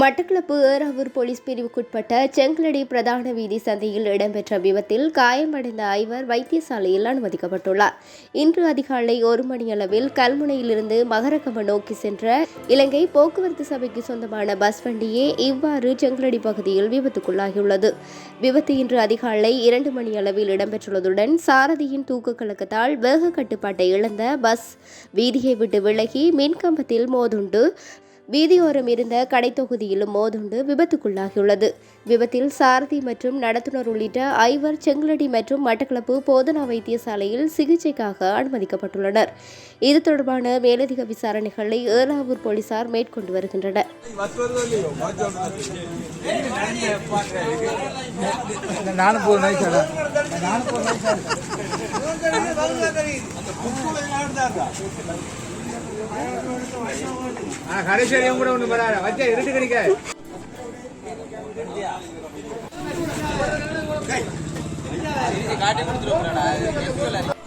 Batticaloa Eravur police பிரிவுக்குட்பட்ட செங்கலடி பிரதான வீதி சந்தையில் இடம்பெற்ற விபத்தில் காயமடைந்த ஐவர் வைத்தியசாலையில் அனுமதிக்கப்பட்டுள்ளார். இன்று அதிகாலை ஒரு மணியளவில் கல்முனையிலிருந்து மகரகம நோக்கி சென்ற இலங்கை போக்குவரத்து சபைக்கு சொந்தமான பஸ் வண்டியே இவ்வாறு செங்கலடி பகுதியில் விபத்துக்குள்ளாகியுள்ளது. விபத்து இன்று அதிகாலை இரண்டு மணி அளவில் இடம்பெற்றுள்ளதுடன் சாரதியின் தூக்க கலக்கத்தால் வேக கட்டுப்பாட்டை இழந்த பஸ் வீதியை விட்டு விலகி மின்கம்பத்தில் மோதுண்டு வீதியோரம் இருந்த கடைத்தொகுதியிலும் மோதுண்டு விபத்துக்குள்ளாகியுள்ளது. விபத்தில் சாரதி மற்றும் நடத்துனர் உள்ளிட்ட ஐவர் செங்கலடி மற்றும் மட்டக்களப்பு போதனா வைத்தியசாலையில் சிகிச்சைக்காக அனுமதிக்கப்பட்டுள்ளனர். இது தொடர்பான மேலதிக விசாரணைகளை ஏலாவூர் போலீசார் மேற்கொண்டு வருகின்றனர். நானும் போய் கடைசி கூட ஒண்ணு பரவாயில்ல வச்சா இருட்டு கிடைக்க காட்டி கொடுத்துருவோம்